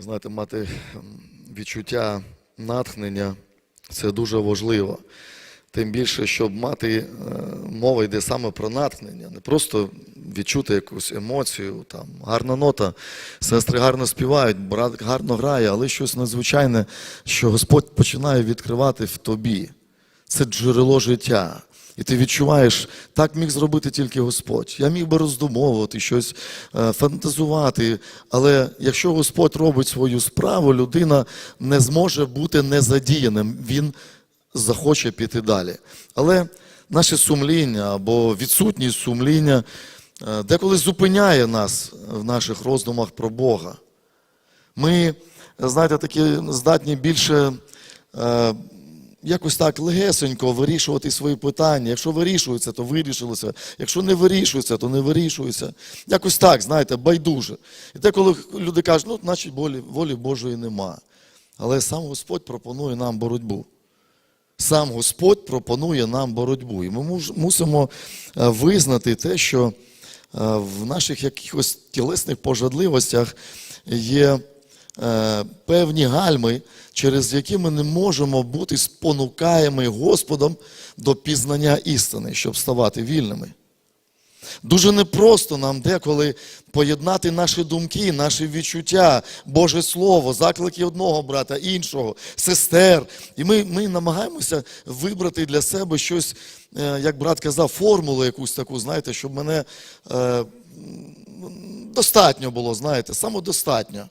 Знаєте, мати відчуття натхнення це дуже важливо. Тим більше, щоб мати е, мова йде саме про натхнення, не просто відчути якусь емоцію, там гарна нота, сестри гарно співають, брат гарно грає, але щось надзвичайне, що Господь починає відкривати в тобі. Це джерело життя. І ти відчуваєш, так міг зробити тільки Господь. Я міг би роздумовувати, щось е, фантазувати. Але якщо Господь робить свою справу, людина не зможе бути незадіяним. Він захоче піти далі. Але наше сумління або відсутність сумління е, деколи зупиняє нас в наших роздумах про Бога. Ми, знаєте, такі здатні більше е, якось так легесенько вирішувати свої питання. Якщо вирішується, то вирішилося. Якщо не вирішується, то не вирішується. Якось так, знаєте, байдуже. І те, коли люди кажуть, ну, значить, волі, волі Божої нема. Але сам Господь пропонує нам боротьбу. Сам Господь пропонує нам боротьбу. І ми мусимо е, визнати те, що е, в наших якихось тілесних пожадливостях є певні гальми, через які ми не можемо бути спонукаєми Господом до пізнання істини, щоб ставати вільними. Дуже непросто нам деколи поєднати наші думки, наші відчуття, Боже Слово, заклики одного брата, іншого, сестер. І ми, ми намагаємося вибрати для себе щось, е, як брат казав, формулу якусь таку, знаєте, щоб мене е, достатньо було, знаєте, самодостатньо.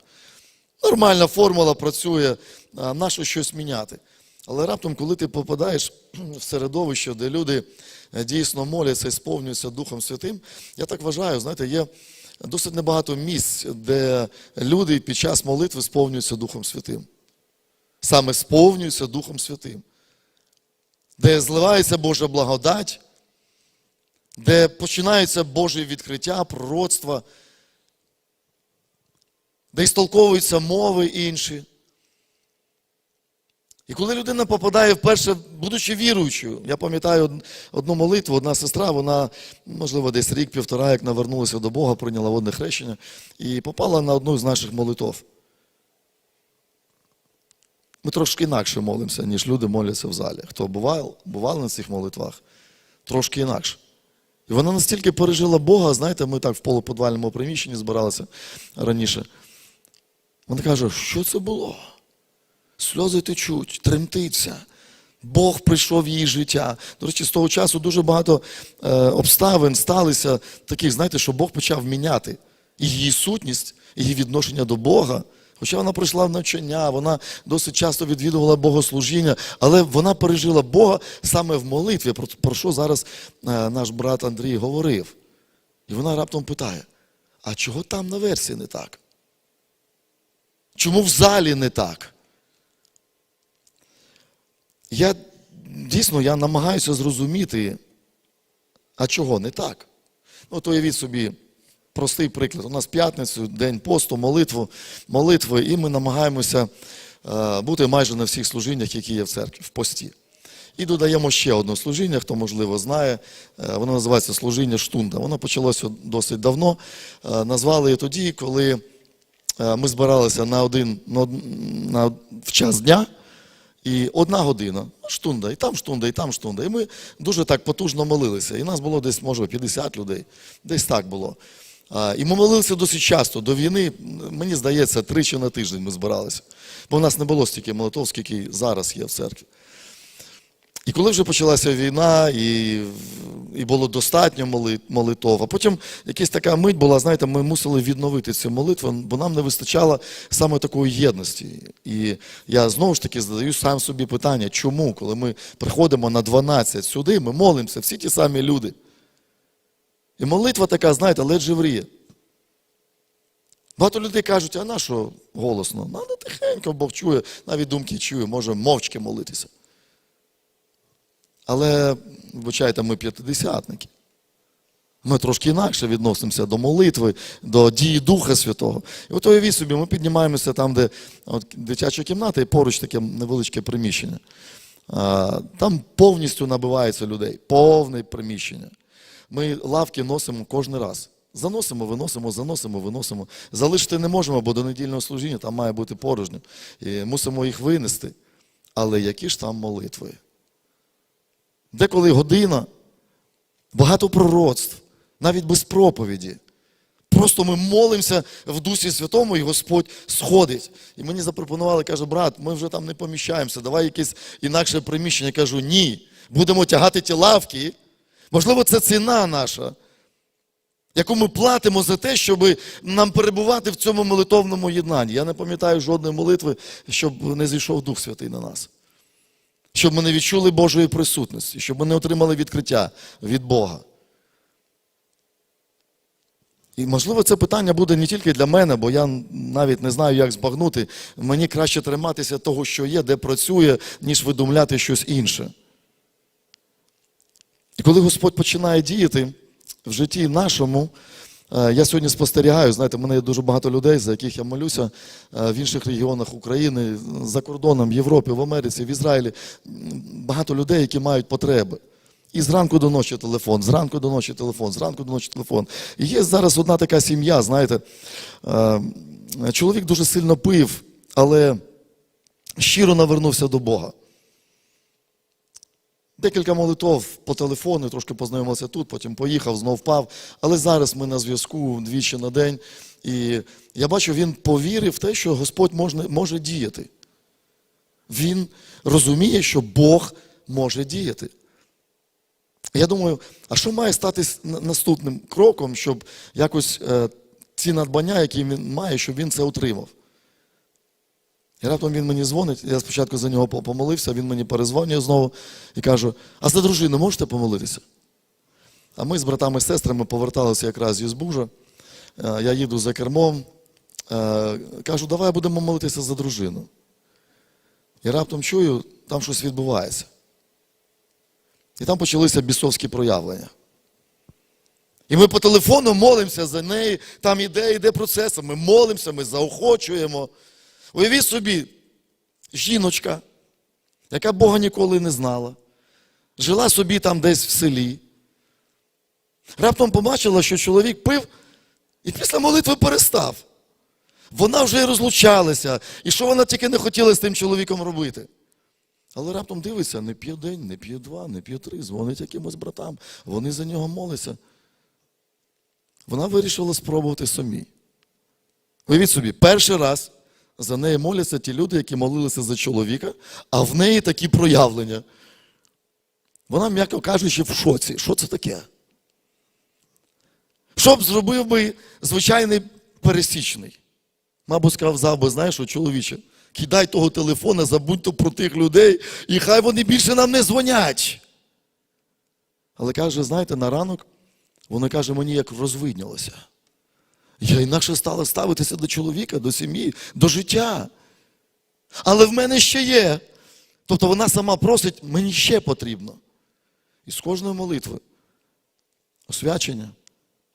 Нормальна формула працює, а нащо щось міняти. Але раптом, коли ти попадаєш в середовище, де люди е, дійсно моляться і сповнюються Духом Святим, я так вважаю, знаєте, є досить небагато місць, де люди під час молитви сповнюються Духом Святим. Саме сповнюються Духом Святим. Де зливається Божа благодать, де починаються Божі відкриття, пророцтва, де істолковуються мови інші. І коли людина попадає вперше, будучи віруючою, я пам'ятаю одну молитву, одна сестра, вона, можливо, десь рік-півтора, як навернулася до Бога, прийняла водне хрещення і попала на одну з наших молитов. Ми трошки інакше молимося, ніж люди моляться в залі. Хто бував, бував на цих молитвах, трошки інакше. І вона настільки пережила Бога, знаєте, ми так в полуподвальному приміщенні збиралися раніше. Вона каже, що це було? Сльози течуть, тремтиться. Бог прийшов в її життя. До речі, з того часу дуже багато е, обставин сталися таких, знаєте, що Бог почав міняти і її сутність, і її відношення до Бога. Хоча вона пройшла в навчання, вона досить часто відвідувала богослужіння, але вона пережила Бога саме в молитві, про, про що зараз е, наш брат Андрій говорив. І вона раптом питає: а чого там на версії не так? Чому в залі не так? Я дійсно я намагаюся зрозуміти, а чого не так. Ну, то уявіть собі простий приклад. У нас п'ятницю, день посту, молитву, молитви, і ми намагаємося е, бути майже на всіх служіннях, які є в церкві, в пості. І додаємо ще одне служіння, хто, можливо, знає. Е, Воно називається служіння штунда. Воно почалося досить давно. Е, Назвали її тоді, коли ми збиралися на один на, на, в час дня. І одна година, штунда, і там штунда, і там штунда. І ми дуже так потужно молилися. І нас було десь, може, 50 людей. Десь так було. І ми молилися досить часто. До війни, мені здається, тричі на тиждень ми збиралися. Бо в нас не було стільки молитов, скільки зараз є в церкві. І коли вже почалася війна, і, і було достатньо моли- молитов, а потім якась така мить була, знаєте, ми мусили відновити цю молитву, бо нам не вистачало саме такої єдності. І я знову ж таки задаю сам собі питання, чому, коли ми приходимо на 12 сюди, ми молимося, всі ті самі люди. І молитва така, знаєте, ледь живріє. Багато людей кажуть, а на що голосно? Надо тихенько, Бог чує, навіть думки чує, може мовчки молитися. Але, вибачайте, ми п'ятидесятники. Ми трошки інакше відносимося до молитви, до дії Духа Святого. І от уявіть собі, ми піднімаємося там, де от, дитяча кімната, і поруч таке невеличке приміщення. А, Там повністю набивається людей, повне приміщення. Ми лавки носимо кожен раз. Заносимо, виносимо, заносимо, виносимо. Залишити не можемо, бо до недільного служіння там має бути порожньо. І мусимо їх винести. Але які ж там молитви? Деколи година, багато пророцтв, навіть без проповіді. Просто ми молимося в Дусі Святому, і Господь сходить. І мені запропонували, каже, брат, ми вже там не поміщаємося, давай якесь інакше приміщення. Я кажу, ні, будемо тягати ті лавки. Можливо, це ціна наша, яку ми платимо за те, щоб нам перебувати в цьому молитовному єднанні. Я не пам'ятаю жодної молитви, щоб не зійшов Дух Святий на нас. Щоб ми не відчули Божої присутності, щоб ми не отримали відкриття від Бога. І, можливо, це питання буде не тільки для мене, бо я навіть не знаю, як збагнути. Мені краще триматися того, що є, де працює, ніж видумляти щось інше. І коли Господь починає діяти в житті нашому, я сьогодні спостерігаю, знаєте, в мене є дуже багато людей, за яких я молюся е, в інших регіонах України, за кордоном, в Європі, в Америці, в Ізраїлі. Багато людей, які мають потреби. І зранку до ночі телефон, зранку до ночі телефон, зранку до ночі телефон. І є зараз одна така сім'я, знаєте, е, чоловік дуже сильно пив, але щиро навернувся до Бога. Декілька молитов по телефону, трошки познайомився тут, потім поїхав, знов впав. Але зараз ми на зв'язку двічі на день. І я бачу, він повірив в те, що Господь може, може діяти. Він розуміє, що Бог може діяти. Я думаю, а що має стати наступним кроком, щоб якось е, ці надбання, які він має, щоб він це отримав? І раптом він мені дзвонить, я спочатку за нього помолився, він мені перезвонює знову і каже: а за дружину можете помолитися? А ми з братами і сестрами поверталися якраз з Юзбужа. Е, Я їду за кермом, е, кажу, давай будемо молитися за дружину. І раптом чую, там щось відбувається. І там почалися бісовські проявлення. І ми по телефону молимося за неї, там іде, іде процес, ми молимося, ми заохочуємо. Уявіть собі, жіночка, яка Бога ніколи не знала, жила собі там десь в селі. Раптом побачила, що чоловік пив і після молитви перестав. Вона вже і розлучалася, і що вона тільки не хотіла з тим чоловіком робити. Але раптом дивиться, не п'є день, не п'є два, не п'є три, дзвонить якимось братам, вони за нього моляться. Вона вирішила спробувати самі. Уявіть собі, перший раз за неї моляться ті люди, які молилися за чоловіка, а в неї такі проявлення. Вона, м'яко кажучи, в шоці. Що це таке? Що б зробив би звичайний пересічний? Мабуть, сказав би, знаєш, що, чоловіче, кидай того телефона, забудьте про тих людей, і хай вони більше нам не дзвонять. Але каже, знаєте, на ранок воно каже, мені як розвиднялося. Я інакше стала ставитися до чоловіка, до сім'ї, до життя. Але в мене ще є. Тобто вона сама просить, мені ще потрібно. І з кожної молитви освячення,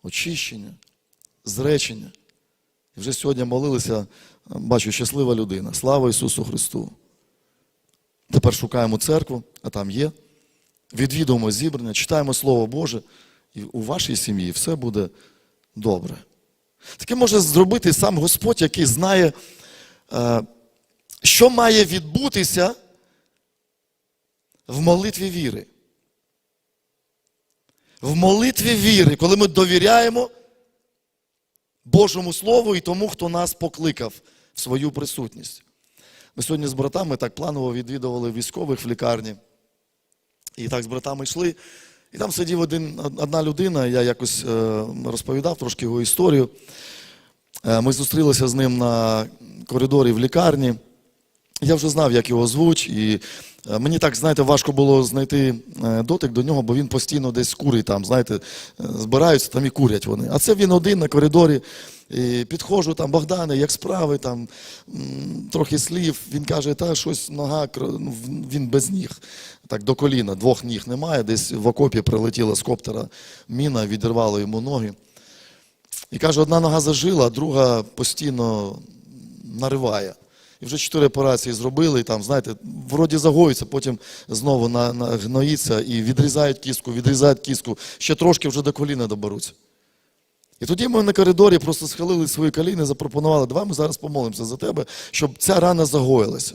очищення, зречення. І вже сьогодні молилися, бачу, щаслива людина. Слава Ісусу Христу. Тепер шукаємо церкву, а там є. Відвідуємо зібрання, читаємо Слово Боже, і у вашій сім'ї все буде добре. Таке може зробити сам Господь, який знає, е, що має відбутися в молитві віри. В молитві віри, коли ми довіряємо Божому Слову і тому, хто нас покликав в свою присутність. Ми сьогодні з братами так планово відвідували військових в лікарні. І так з братами йшли. І там сидів один, одна людина, я якось е, розповідав трошки його історію. Е, Ми зустрілися з ним на коридорі в лікарні. Я вже знав, як його звуть, і е, мені так, знаєте, важко було знайти дотик до нього, бо він постійно десь курить там, знаєте, збираються там і курять вони. А це він один на коридорі. І підходжу там, Богдане, як справи, там трохи слів. Він каже, та щось нога, ну, він без ніг. Так до коліна, двох ніг немає. Десь в окопі прилетіла з коптера міна, відірвала йому ноги. І каже, одна нога зажила, а друга постійно нариває. І вже чотири операції зробили, і там, знаєте, вроді загоюється, потім знову на, на, гноїться і відрізають кістку, відрізають кістку. Ще трошки вже до коліна доберуться. І тоді ми на коридорі просто схилили свої коліни, запропонували, давай ми зараз помолимося за тебе, щоб ця рана загоїлася.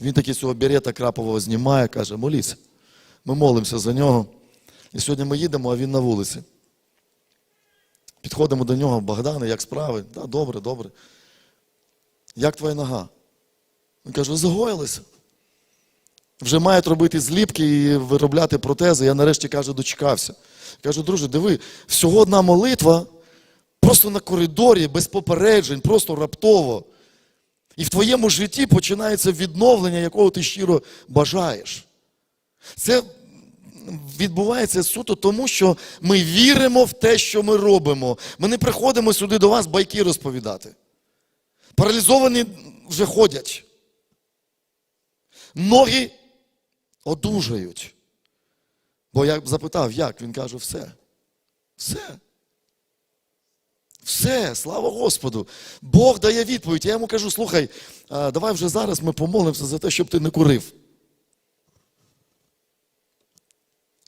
Він таки цього берета крапового знімає, каже, моліться. Ми молимося за нього. І сьогодні ми їдемо, а він на вулиці. Підходимо до нього, Богдане, як справи? Да, добре, добре. Як твоя нога? Він каже, загоїлася. Вже мають робити зліпки і виробляти протези. Я нарешті каже, дочекався. Кажу, друже, диви, всього одна молитва, просто на коридорі, без попереджень, просто раптово. І в твоєму житті починається відновлення, якого ти щиро бажаєш. Це відбувається суто тому, що ми віримо в те, що ми робимо. Ми не приходимо сюди до вас байки розповідати. Паралізовані вже ходять. Ноги одужають. Бо я запитав, як? Він каже, все. Все. Все, слава Господу. Бог дає відповідь. Я йому кажу, слухай, давай вже зараз ми помолимося за те, щоб ти не курив.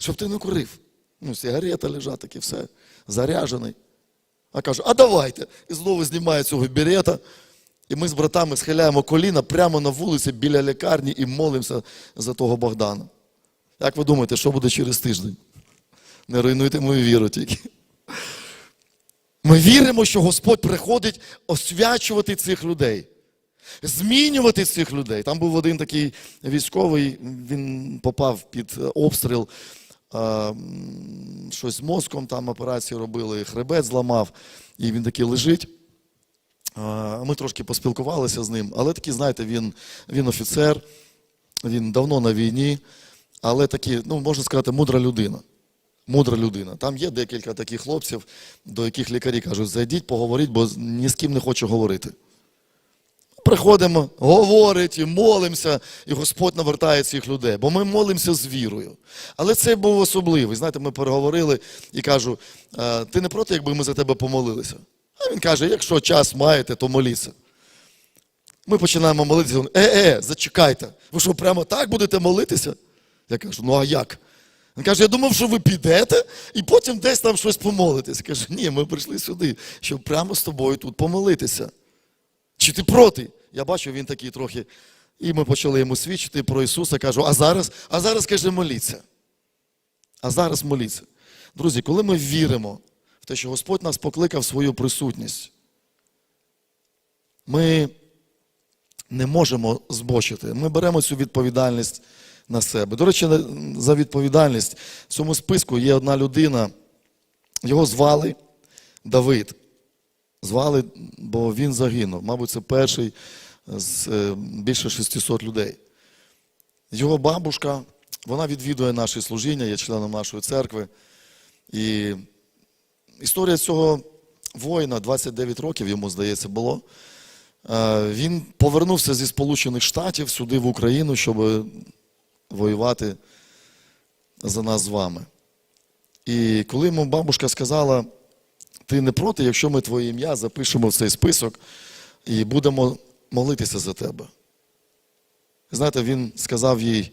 Щоб ти не курив. Ну, сигарета лежать такі, все, заряжений. А каже, а давайте. І знову знімає цього берета. І ми з братами схиляємо коліна прямо на вулиці біля лікарні і молимося за того Богдана. Як ви думаєте, що буде через тиждень? Не руйнуйте мою віру тільки. Ми віримо, що Господь приходить освячувати цих людей, змінювати цих людей. Там був один такий військовий, він попав під обстріл, щось з мозком, там операцію робили, хребет зламав, і він такий лежить. Ми трошки поспілкувалися з ним, але такий, знаєте, він, він офіцер, він давно на війні, але такий, ну, можна сказати, мудра людина. Мудра людина. Там є декілька таких хлопців, до яких лікарі кажуть, зайдіть, поговоріть, бо ні з ким не хочу говорити. Приходимо, говорить і молимося, і Господь навертає цих людей, бо ми молимося з вірою. Але це був особливий. Знаєте, ми переговорили і кажу, «Е, ти не проти, якби ми за тебе помолилися? А він каже, якщо час маєте, то моліться. Ми починаємо молитися. Е, е, зачекайте. Ви що, прямо так будете молитися? Я кажу, ну а як? Він каже, я думав, що ви підете і потім десь там щось помолитесь. Каже, ні, ми прийшли сюди, щоб прямо з тобою тут помолитися. Чи ти проти? Я бачу, він такий трохи. І ми почали йому свідчити про Ісуса. Кажу, а зараз, а зараз каже, моліться. А зараз моліться. Друзі, коли ми віримо в те, що Господь нас покликав в свою присутність, ми не можемо збочити. Ми беремо цю відповідальність на себе. До речі, за відповідальність в цьому списку є одна людина, його звали Давид. Звали, бо він загинув. Мабуть, це перший з е, більше 600 людей. Його бабушка, вона відвідує наші служіння, є членом нашої церкви. І історія цього воїна, 29 років йому, здається, було. Е, Він повернувся зі Сполучених Штатів сюди, в Україну, щоб воювати за нас з вами. І коли йому бабушка сказала, ти не проти, якщо ми твоє ім'я запишемо в цей список і будемо молитися за тебе. Знаєте, він сказав їй,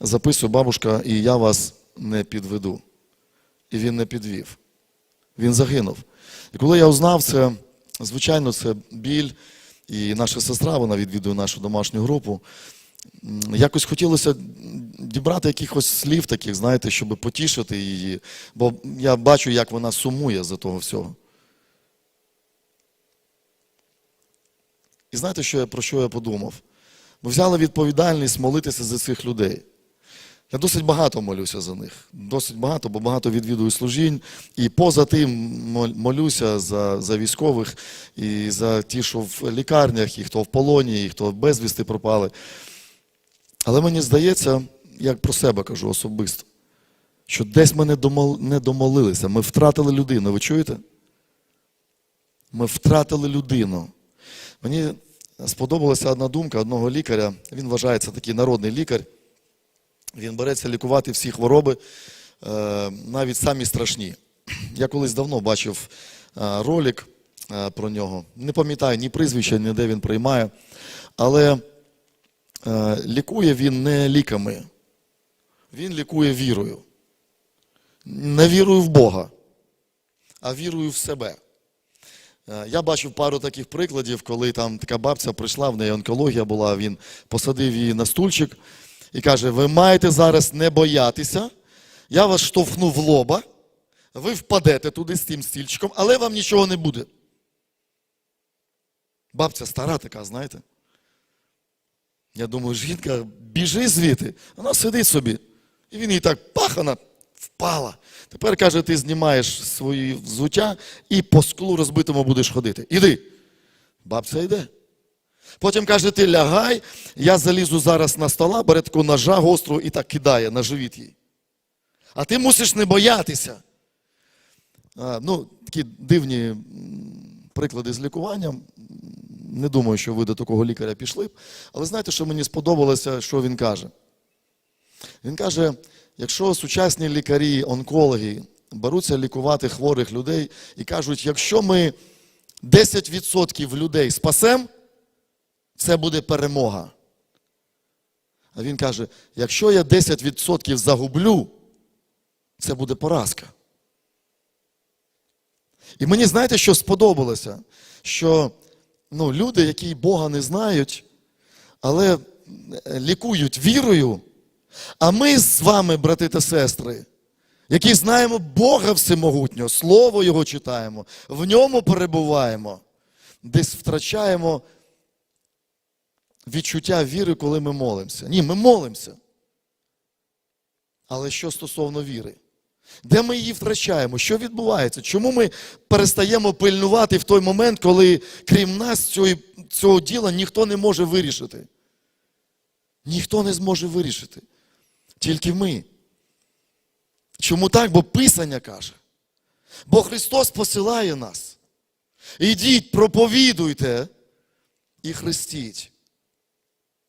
записуй, бабушка, і я вас не підведу. І він не підвів. Він загинув. І коли я узнав це, звичайно, це біль, і наша сестра, вона відвідує нашу домашню групу. Якось хотілося дібрати якихось слів таких, знаєте, щоб потішити її. Бо я бачу, як вона сумує за того всього. І знаєте, що я, про що я подумав? Ми взяли відповідальність молитися за цих людей. Я досить багато молюся за них. Досить багато, бо багато відвідую служінь. І поза тим молюся за, за військових, і за ті, що в лікарнях, і хто в полоні, і хто безвісти пропали. Але мені здається, як про себе кажу особисто, що десь ми не, домол... не домолилися, ми втратили людину. Ви чуєте? Ми втратили людину. Мені сподобалася одна думка одного лікаря. Він вважається такий народний лікар. Він береться лікувати всі хвороби, е, навіть самі страшні. Я колись давно бачив е, ролик е, про нього. Не пам'ятаю ні прізвища, ні де він приймає. Але лікує він не ліками. Він лікує вірою. Не вірою в Бога, а вірою в себе. Я бачив пару таких прикладів, коли там така бабця прийшла, в неї онкологія була, він посадив її на стульчик і каже: ви маєте зараз не боятися, я вас штовхну в лоба, ви впадете туди з тим стільчиком, але вам нічого не буде. Бабця стара така, знаєте. Я думаю, жінка, біжи звідти. Вона сидить собі. І він їй так пахана впала. Тепер каже, ти знімаєш свої взуття і по склу розбитому будеш ходити. Іди. Бабця йде. Потім каже, ти лягай, я залізу зараз на стола, бере таку ножа гостру і так кидає на живіт їй. А ти мусиш не боятися. А, ну, такі дивні приклади з лікуванням. Не думаю, що ви до такого лікаря пішли б. Але знаєте, що мені сподобалося, що він каже? Він каже: якщо сучасні лікарі, онкологи беруться лікувати хворих людей і кажуть, якщо ми 10% людей спасемо, це буде перемога. А він каже: якщо я 10% загублю, це буде поразка. І мені знаєте, що сподобалося? Що ну, люди, які Бога не знають, але е, лікують вірою, а ми з вами, брати та сестри, які знаємо Бога Всемогутнього, Слово Його читаємо, в ньому перебуваємо, десь втрачаємо відчуття віри, коли ми молимося. Ні, ми молимося. Але що стосовно віри? Де ми її втрачаємо? Що відбувається? Чому ми перестаємо пильнувати в той момент, коли крім нас цього, цього діла ніхто не може вирішити? Ніхто не зможе вирішити. Тільки ми. Чому так? Бо Писання каже. Бо Христос посилає нас. Ідіть, проповідуйте і хрестіть.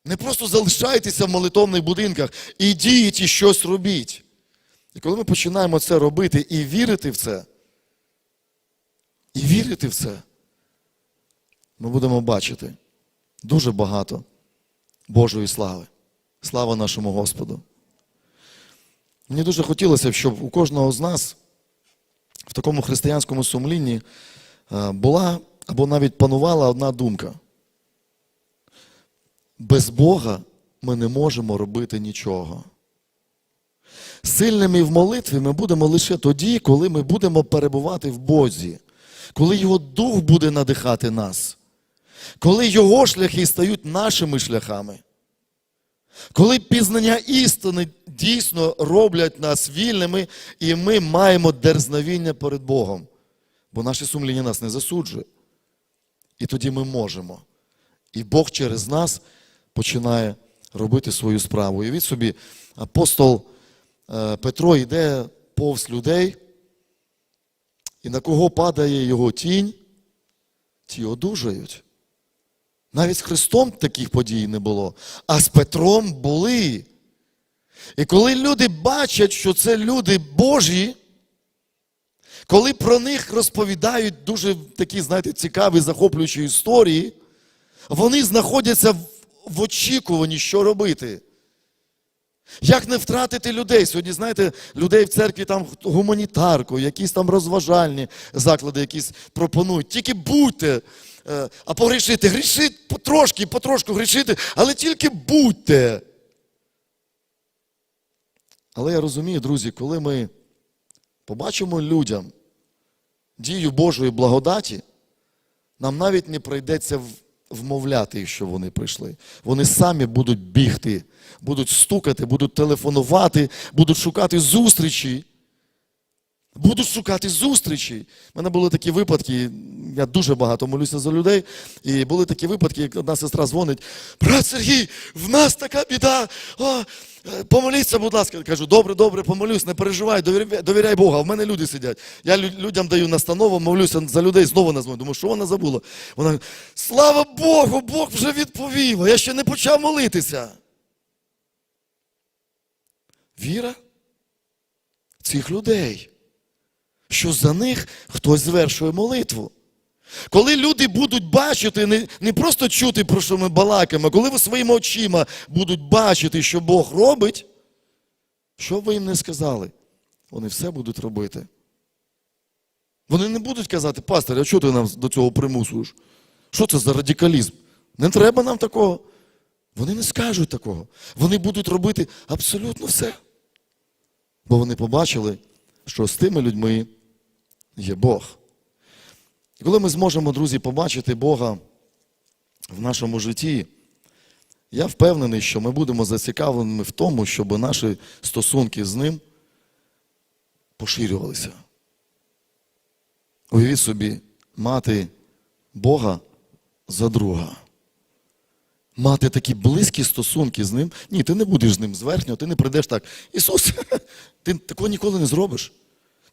Не просто залишайтеся в молитовних будинках, ідіть і щось робіть. І коли ми починаємо це робити і вірити в це, і вірити в це, ми будемо бачити дуже багато Божої слави. Слава нашому Господу. Мені дуже хотілося б, щоб у кожного з нас в такому християнському сумлінні е, була або навіть панувала одна думка. Без Бога ми не можемо робити нічого. Сильними в молитві ми будемо лише тоді, коли ми будемо перебувати в Бозі, коли Його Дух буде надихати нас, коли Його шляхи стають нашими шляхами, коли пізнання істини дійсно роблять нас вільними, і ми маємо дерзновіння перед Богом, бо наше сумління нас не засуджує. І тоді ми можемо. І Бог через нас починає робити свою справу. І від собі апостол е, Петро йде повз людей, і на кого падає його тінь, ті одужають. Навіть з Христом таких подій не було, а з Петром були. І коли люди бачать, що це люди Божі, коли про них розповідають дуже такі, знаєте, цікаві, захоплюючі історії, вони знаходяться в, в очікуванні, що робити. Як не втратити людей? Сьогодні, знаєте, людей в церкві там гуманітарку, якісь там розважальні заклади якісь пропонують. Тільки будьте, е, а погрішити, грішіть потрошки, потрошку грішити, але тільки будьте. Але я розумію, друзі, коли ми побачимо людям дію Божої благодаті, нам навіть не прийдеться вмовляти що вони прийшли. Вони самі будуть бігти, будуть стукати, будуть телефонувати, будуть шукати зустрічі. Будуть шукати зустрічі. У мене були такі випадки, я дуже багато молюся за людей. І були такі випадки, як одна сестра дзвонить: брат Сергій, в нас така біда. О, е, помоліться, будь ласка. Я кажу, добре, добре, помолюсь, не переживай, довіряй, довіряй Богу. В мене люди сидять. Я людям даю настанову, молюся за людей, знову назвоню. Думаю, що вона забула? Вона каже, слава Богу, Бог вже відповів, а я ще не почав молитися. Віра цих людей що за них хтось звершує молитву. Коли люди будуть бачити, не, не просто чути, про що ми балакаємо, коли ви своїми очима будуть бачити, що Бог робить, що б ви їм не сказали, вони все будуть робити. Вони не будуть казати, пастор, а чого ти нам до цього примусуєш? Що це за радикалізм? Не треба нам такого. Вони не скажуть такого. Вони будуть робити абсолютно все. Бо вони побачили, що з тими людьми є Бог. І коли ми зможемо, друзі, побачити Бога в нашому житті, я впевнений, що ми будемо зацікавленими в тому, щоб наші стосунки з ним поширювалися. Уявіть собі, мати Бога за друга. Мати такі близькі стосунки з ним. Ні, ти не будеш з ним зверхньо, ти не прийдеш так. Ісус, ти такого ніколи не зробиш.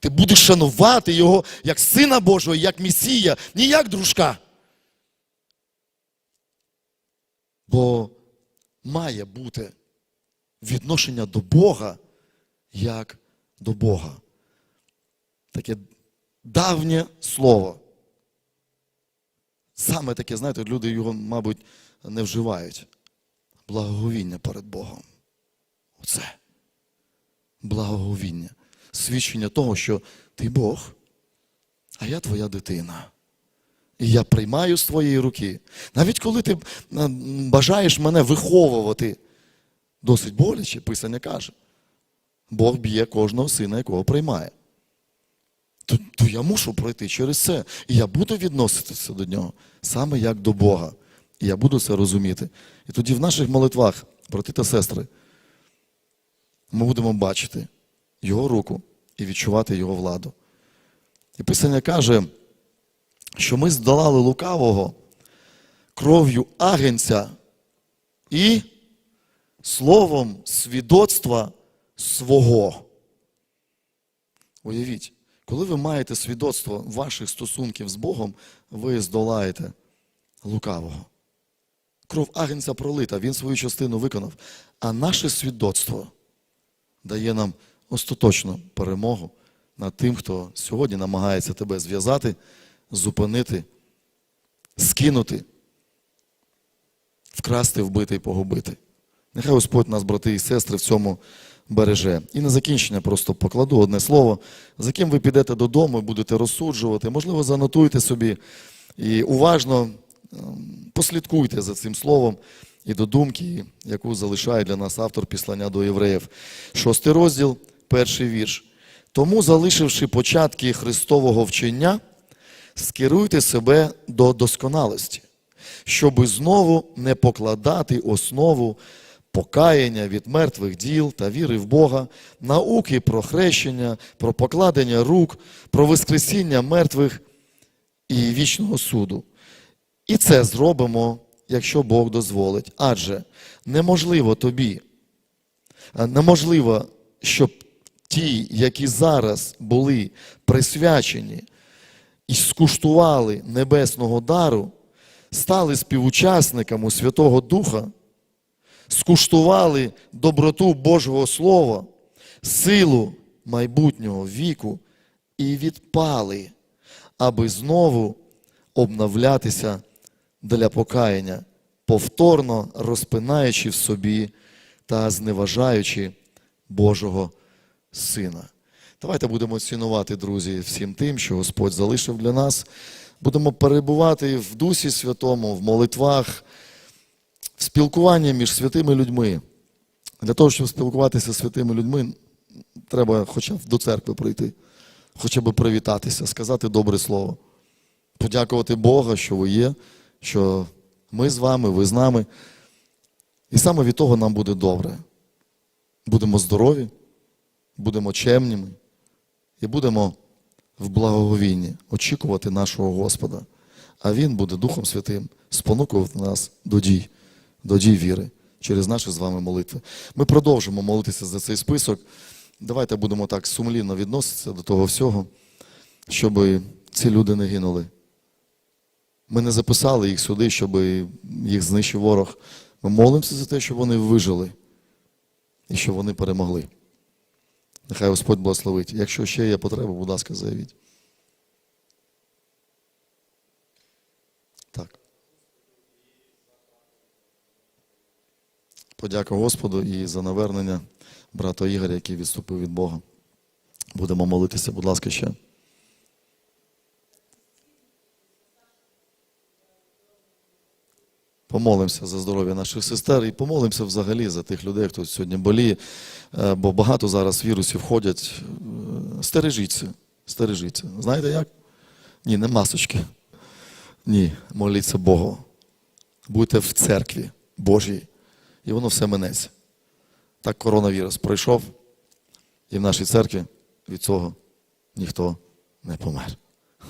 Ти будеш шанувати Його як Сина Божого, як Месія, не як дружка. Бо має бути відношення до Бога як до Бога. Таке давнє слово. Саме таке, знаєте, люди його, мабуть, не вживають. Благоговіння перед Богом. Оце. Благоговіння. Свідчення того, що ти Бог, а я твоя дитина. І я приймаю з твоєї руки. Навіть коли ти бажаєш мене виховувати, досить боляче, Писання каже. Бог б'є кожного сина, якого приймає. То, то я мушу пройти через це. І я буду відноситися до нього саме як до Бога. І я буду це розуміти. І тоді в наших молитвах, брати та сестри, ми будемо бачити Його руку і відчувати Його владу. І Писання каже, що ми здолали лукавого кров'ю агенця і словом свідоцтва свого. Уявіть, коли ви маєте свідоцтво ваших стосунків з Богом, ви здолаєте лукавого. Кров агенця пролита, він свою частину виконав. А наше свідоцтво дає нам остаточну перемогу над тим, хто сьогодні намагається тебе зв'язати, зупинити, скинути, вкрасти, вбити і погубити. Нехай Господь нас, брати і сестри, в цьому береже. І на закінчення просто покладу одне слово, за ким ви підете додому і будете розсуджувати, можливо, занотуйте собі і уважно ем, послідкуйте за цим словом і до думки, яку залишає для нас автор післання до євреїв. Шостий розділ, перший вірш. Тому, залишивши початки Христового вчення, скеруйте себе до досконалості, щоби знову не покладати основу покаяння від мертвих діл та віри в Бога, науки про хрещення, про покладення рук, про воскресіння мертвих і вічного суду. І це зробимо, якщо Бог дозволить. Адже неможливо тобі, неможливо, щоб ті, які зараз були присвячені і скуштували небесного дару, стали співучасниками Святого Духа, скуштували доброту Божого Слова, силу майбутнього віку і відпали, аби знову обновлятися для покаяння, повторно розпинаючи в собі та зневажаючи Божого Сина. Давайте будемо цінувати, друзі, всім тим, що Господь залишив для нас. Будемо перебувати в Дусі Святому, в молитвах, в спілкуванні між святими людьми. Для того, щоб спілкуватися з святими людьми, треба хоча б до церкви прийти, хоча б привітатися, сказати добре слово, подякувати Бога, що ви є, що ми з вами, ви з нами. І саме від того нам буде добре. Будемо здорові, будемо чемніми і будемо в благоговінні очікувати нашого Господа. А Він буде Духом Святим спонукувати нас до дій, до дій віри через наші з вами молитви. Ми продовжимо молитися за цей список. Давайте будемо так сумлінно відноситися до того всього, щоб ці люди не гинули. Ми не записали їх сюди, щоб їх знищив ворог. Ми молимося за те, щоб вони вижили і щоб вони перемогли. Нехай Господь благословить. Якщо ще є потреба, будь ласка, заявіть. Так. Подяка Господу і за навернення брата Ігоря, який відступив від Бога. Будемо молитися, будь ласка, ще. Помолимося за здоров'я наших сестер і помолимося взагалі за тих людей, хто сьогодні боліє, Е, бо багато зараз вірусів ходять. Е, Стережіться, стережіться. Знаєте як? Ні, не масочки. Ні, моліться Богу. Будьте в церкві Божій, і воно все минеться. Так коронавірус пройшов, і в нашій церкві від цього ніхто не помер.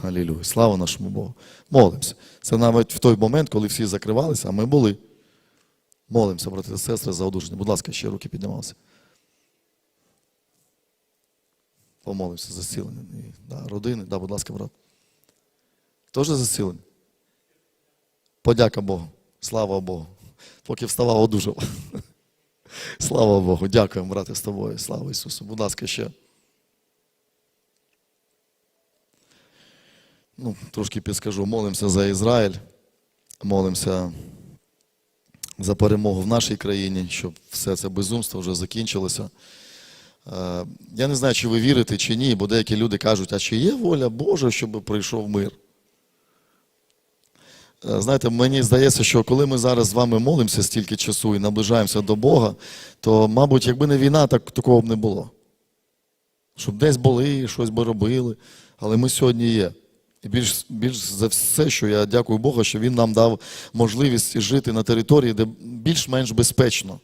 Алілуя. Слава нашому Богу. Молимося. Це навіть в той момент, коли всі закривалися, а ми були. Молимося, брати та сестри, за одужання. Будь ласка, ще руки піднімалися. Помолимося за зцілення. Да, родини, да, будь ласка, брат. Теж за зцілення? Подяка Богу. Слава Богу. Поки вставав, одужав. Слава Богу. Дякуємо, брате, з тобою. Слава Ісусу. Будь ласка, ще. Ну, трошки підскажу. Молимося за Ізраїль. Молимося за перемогу в нашій країні, щоб все це безумство вже закінчилося. Е, Я не знаю, чи ви вірите, чи ні, бо деякі люди кажуть, а чи є воля Божа, щоб прийшов мир? Е, Знаєте, мені здається, що коли ми зараз з вами молимося стільки часу і наближаємося до Бога, то, мабуть, якби не війна, так такого б не було. Щоб десь були, щось би робили. Але ми сьогодні є. І більш, більш за все, що я дякую Богу, що Він нам дав можливість жити на території, де більш-менш безпечно.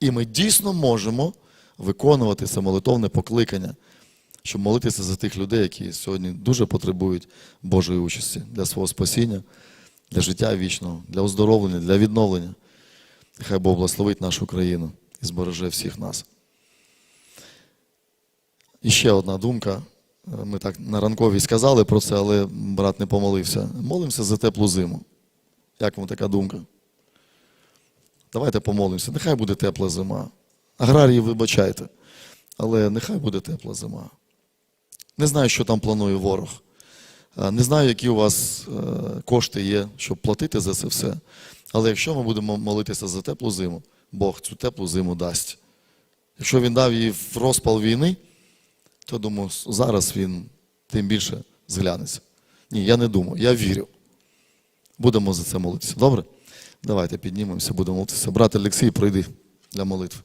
І ми дійсно можемо виконувати це молитовне покликання, щоб молитися за тих людей, які сьогодні дуже потребують Божої участі для свого спасіння, для життя вічного, для оздоровлення, для відновлення. Хай Бог благословить нашу країну і збереже всіх нас. І ще одна думка. Е, Ми так на ранковій сказали про це, але брат не помолився. Молимося за теплу зиму. Як вам така думка? Давайте помолимося. Нехай буде тепла зима. Аграрії, вибачайте, але нехай буде тепла зима. Не знаю, що там планує ворог. Е, Не знаю, які у вас е, кошти є, щоб платити за це все. Але якщо ми будемо молитися за теплу зиму, Бог цю теплу зиму дасть. Якщо він дав її в розпал війни, то думаю, зараз він тим більше зглянеться. Ні, я не думаю, я вірю. Будемо за це молитися. Добре? Давайте піднімемося, будемо молитися. Брат Олексій, пройди для молитви.